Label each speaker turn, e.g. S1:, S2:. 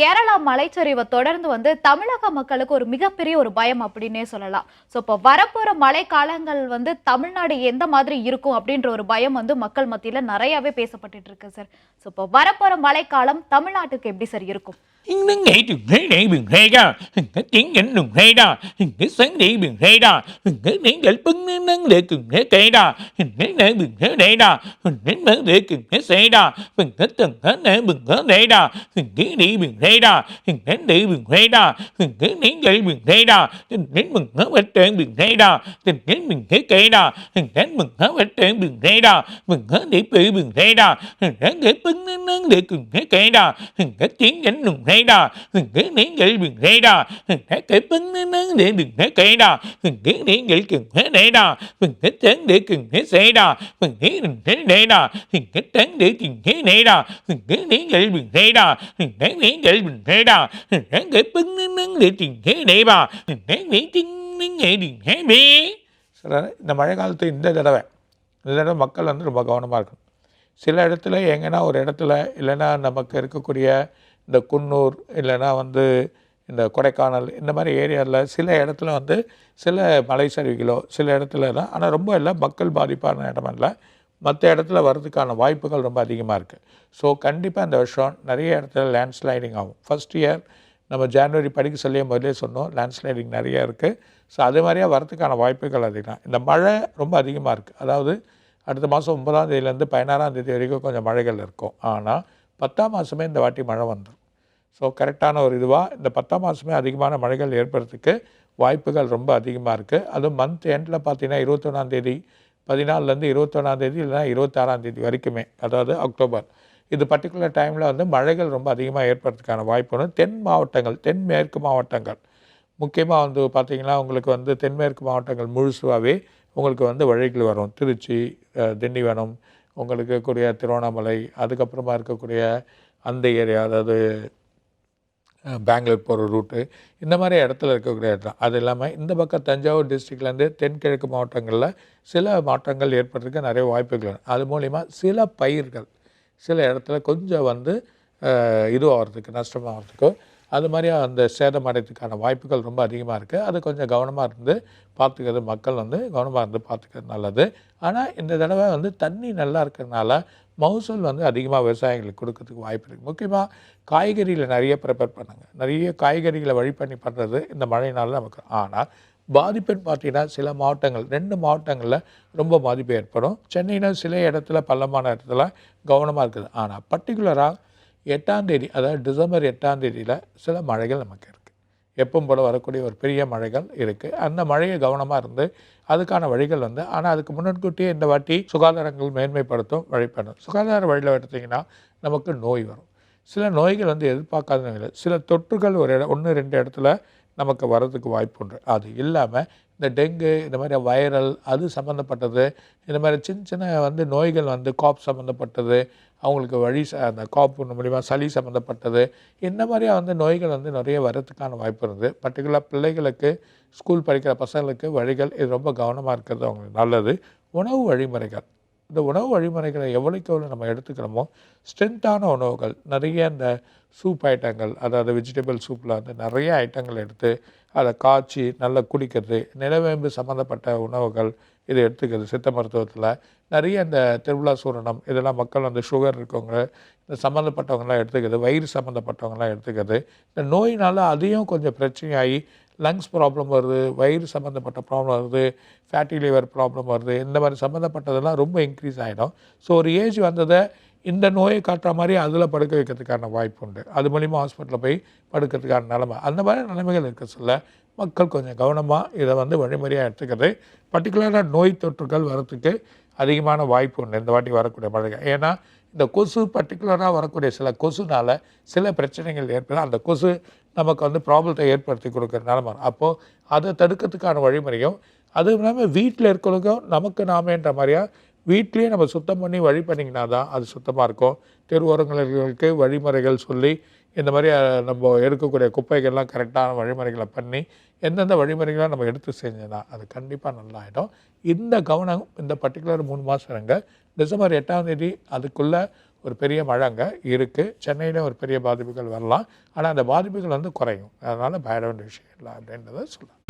S1: கேரளா மலைச்சரிவை தொடர்ந்து வந்து தமிழக மக்களுக்கு ஒரு மிகப்பெரிய ஒரு பயம் அப்படின்னே சொல்லலாம் ஸோ இப்போ வரப்போற மழை காலங்கள் வந்து தமிழ்நாடு எந்த மாதிரி இருக்கும் அப்படின்ற ஒரு பயம் வந்து மக்கள் மத்தியில நிறையவே பேசப்பட்டுட்டு இருக்கு சார் ஸோ இப்போ வரப்போற மழைக்காலம் தமிழ்நாட்டுக்கு எப்படி சார் இருக்கும்
S2: Những ngày đường thế này đường thế ra, cái tiếng nhẫn đường thế ra, cái sáng đi đường thế ra, cái nén để bưng nén nén để cường thế kể ra, cái nén đường thế để ra, nén nén để cường thế xe ra, bằng hết từng hết nén bừng hết để ra, cái đi bình thế đà hình đến để bình thế đà hình đến đến để bình thế đà hình đến mình hết hết trên bình thế đà hình đến mình thế kế đà hình đến mình hết hết trên bình thế đà mình hết để bị bình thế đà hình đến để bưng nướng nướng để cùng thế kế đà hình đến chiến đến đừng thế đà hình đến đến để bình thế đà hình đến để bưng nướng nướng để đừng thế kế đà hình đến đến để cùng thế để đà hình đến đến để cùng thế sẽ đà hình đến mình thế để đà hình đến đến để cùng thế để đà hình đến đến để bình thế đà hình đến đến tiếng nén dậy đường thế bê.
S3: சில இந்த மழை காலத்து இந்த தடவை இந்த தடவை மக்கள் வந்து ரொம்ப கவனமாக இருக்கணும் சில இடத்துல எங்கன்னா ஒரு இடத்துல இல்லைன்னா நமக்கு இருக்கக்கூடிய இந்த குன்னூர் இல்லைன்னா வந்து இந்த கொடைக்கானல் இந்த மாதிரி ஏரியாவில் சில இடத்துல வந்து சில மலை சரிவுகளோ சில இடத்துல தான். ஆனால் ரொம்ப இல்லை மக்கள் பாதிப்பான இடம் இல்லை மற்ற இடத்துல வர்றதுக்கான வாய்ப்புகள் ரொம்ப அதிகமாக இருக்குது ஸோ கண்டிப்பாக இந்த வருஷம் நிறைய இடத்துல லேண்ட்ஸ்லைடிங் ஆகும். ஃபஸ்ட் இயர் நம்ம ஜனவரி படிக்க சொல்லியே முதலே சொன்னோம். லேண்ட்ஸ்லைடிங் நிறைய இருக்குது ஸோ அது மாதிரியே வரதுக்கான வாய்ப்புகள் அதிகம். இந்த மழை ரொம்ப அதிகமாக இருக்குது அதாவது அடுத்த மாதம் ஒன்பதாம் தேதியிலேருந்து பதினாறாம் தேதி வரைக்கும் கொஞ்சம் மழைகள் இருக்கும். ஆனால் பத்தாம் மாதமே இந்த வாட்டி மழை வந்துடும் ஸோ கரெக்டான ஒரு இதுவாக இந்த பத்தாம் மாதமே அதிகமான மழைகள் ஏற்படுறதுக்கு வாய்ப்புகள் ரொம்ப அதிகமாக இருக்குது அதுவும் மந்த் எண்டில் பார்த்தீங்கன்னா இருபத்தொன்னாம் பதினாலருந்து பதினாலுலேருந்து இருபத்தொன்னாம் தேதி இல்லைன்னா இருபத்தாறாம் தேதி வரைக்குமே அதாவது அக்டோபர். இது பர்டிகுலர் டைமில் வந்து மழைகள் ரொம்ப அதிகமாக ஏற்படுறதுக்கான வாய்ப்பு ஒன்று தென் மாவட்டங்கள் தென்மேற்கு மாவட்டங்கள். முக்கியமாக வந்து பார்த்திங்கன்னா உங்களுக்கு வந்து தென்மேற்கு மாவட்டங்கள் முழுசுவாகவே உங்களுக்கு வந்து வழிகள் வரும். திருச்சி திண்டிவனம் உங்களுக்கு இருக்கக்கூடிய திருவண்ணாமலை அதுக்கப்புறமா இருக்கக்கூடிய அந்த ஏரியா அதாவது பெங்களூர் போகிற ரூட்டு இந்த மாதிரி இடத்துல இருக்கக்கூடிய இடம் அது இல்லாமல் இந்த பக்கம் தஞ்சாவூர் டிஸ்ட்ரிக்ட்லேருந்து தென்கிழக்கு மாவட்டங்களில் சில மாற்றங்கள் ஏற்படுறதுக்கு நிறைய வாய்ப்புகள் அது மூலிமா சில பயிர்கள் சில இடத்துல கொஞ்சம் வந்து இதுவாகிறதுக்கு நஷ்டமாகிறதுக்கோ அது மாதிரி அந்த சேதம் அடைறதுக்கான வாய்ப்புகள் ரொம்ப அதிகமாக இருக்குது அது கொஞ்சம் கவனமாக இருந்து பார்த்துக்கிறது மக்கள் வந்து கவனமாக இருந்து பார்த்துக்கிறது நல்லது. ஆனால் இந்த தடவை வந்து தண்ணி நல்லா இருக்கிறதுனால மகசூல் வந்து அதிகமாக விவசாயிகளுக்கு கொடுக்கறதுக்கு வாய்ப்பு இருக்குது முக்கியமாக காய்கறியில் நிறைய ப்ரிப்பேர் பண்ணுங்கள் நிறைய காய்கறிகளை வழி பண்ணி பண்ணுறது இந்த மழையினால நமக்கு. ஆனால் பாதிப்புன்னு பார்த்தீங்கன்னா சில மாவட்டங்கள் ரெண்டு மாவட்டங்களில் ரொம்ப பாதிப்பு ஏற்படும். சென்னையில் சில இடத்துல பள்ளமான இடத்துல கவனமாக இருக்குது. ஆனால் பர்டிகுலராக எட்டாம் தேதி அதாவது டிசம்பர் எட்டாம் தேதியில் சில மழைகள் நமக்கு இருக்குது எப்பவும் போல் வரக்கூடிய ஒரு பெரிய மழைகள் இருக்குது அந்த மழையை கவனமாக இருந்து அதுக்கான வழிகள் வந்து ஆனால் அதுக்கு முன்னன்கூட்டியே இந்த வாட்டி சுகாதாரங்கள் மேன்மைப்படுத்தும் வழிபடும் சுகாதார வழியில் எடுத்திங்கன்னா நமக்கு நோய் வரும். சில நோய்கள் வந்து எதிர்பார்க்காத நோய்கள். சில தொற்றுகள் ஒரு இடம் ஒன்று ரெண்டு இடத்துல நமக்கு வர்றதுக்கு வாய்ப்பு உண்டு. அது இல்லாமல் இந்த டெங்கு இந்த மாதிரி வைரல் அது சம்மந்தப்பட்டது இந்த மாதிரி சின்ன சின்ன வந்து நோய்கள் வந்து காப் சம்மந்தப்பட்டது அவங்களுக்கு வழி அந்த காப்பு மூலிமா சளி சம்மந்தப்பட்டது இந்த மாதிரியாக வந்து நோய்கள் வந்து நிறைய வரத்துக்கான வாய்ப்பு இருந்தது பர்டிகுலர் பிள்ளைகளுக்கு ஸ்கூல் படிக்கிற பசங்களுக்கு வழிகள் இது ரொம்ப கவனமாக இருக்கிறது அவங்களுக்கு நல்லது. உணவு வழிமுறைகள். இந்த உணவு வழிமுறைகளை எவ்வளோக்கு எவ்வளோ நம்ம எடுத்துக்கிறோமோ ஸ்ட்ரென்த்தான உணவுகள் நிறைய இந்த சூப் ஐட்டங்கள் அதாவது வெஜிடபிள் சூப்பில் வந்து நிறைய ஐட்டங்கள் எடுத்து அதை காய்ச்சி நல்லா குடிக்கிறது நிலவேம்பு சம்மந்தப்பட்ட உணவுகள் இது எடுத்துக்கிறது சித்த மருத்துவத்தில். நிறைய இந்த திருவிழா சூரணம் இதெல்லாம் மக்கள் வந்து சுகர் இருக்கவங்க இந்த சம்மந்தப்பட்டவங்களாம் எடுத்துக்கிறது வயிறு சம்மந்தப்பட்டவங்களாம் எடுத்துக்கிறது. இந்த நோயினால் அதையும் கொஞ்சம் பிரச்சனையாகி லங்ஸ் ப்ராப்ளம் வருது வயிறு சம்மந்தப்பட்ட ப்ராப்ளம் வருது ஃபேட்டி லிவர் ப்ராப்ளம் வருது இந்த மாதிரி சம்மந்தப்பட்டதெல்லாம் ரொம்ப இன்க்ரீஸ் ஆகிடும் ஸோ ஒரு ஏஜ் வந்ததை இந்த நோயை காட்டுற மாதிரி அதில் படுக்க வைக்கிறதுக்கான வாய்ப்பு உண்டு. அது மூலிமா ஹாஸ்பிட்டலில் போய் படுக்கிறதுக்கான நிலமை. அந்த மாதிரி நிலைமைகள் இருக்க சொல்ல மக்கள் கொஞ்சம் கவனமாக இதை வந்து வழிமுறையாக எடுத்துக்கிறது. பர்டிகுலராக நோய் தொற்றுகள் வரத்துக்கு அதிகமான வாய்ப்பு உண்டு. இந்த வாட்டி வரக்கூடிய மழைகள் ஏன்னா இந்த கொசு பர்டிகுலராக வரக்கூடிய சில கொசுனால் சில பிரச்சனைகள் ஏற்படும் அந்த கொசு நமக்கு வந்து ப்ராப்ளத்தை ஏற்படுத்தி கொடுக்குற நிலமை அப்போது அதை தடுக்கிறதுக்கான வழிமுறையும் அதுவும் இல்லாமல் வீட்டில் இருக்கிறவங்க நமக்கு நாமேன்ற மாதிரியா வீட்லேயே நம்ம சுத்தம் பண்ணி வழி பண்ணிங்கன்னா தான் அது சுத்தமாக இருக்கும். தெருவோரங்களுக்கு வழிமுறைகள் சொல்லி இந்த மாதிரி நம்ம எடுக்கக்கூடிய குப்பைகள்லாம் கரெக்டான வழிமுறைகளை பண்ணி எந்தெந்த வழிமுறைகளாக நம்ம எடுத்து செஞ்சோன்னா அது கண்டிப்பாக நல்லா ஆகிடும் இந்த கவனம் இந்த பர்டிகுலர் மூணு மாதம் இருங்க. டிசம்பர் எட்டாம் தேதி அதுக்குள்ளே ஒரு பெரிய மழைங்க அங்கே இருக்குது சென்னையில் ஒரு பெரிய பாதிப்புகள் வரலாம். ஆனால் அந்த பாதிப்புகள் வந்து குறையும். அதனால் பயட வேண்டிய விஷயம் இல்லை அப்படின்றத சொல்லலாம்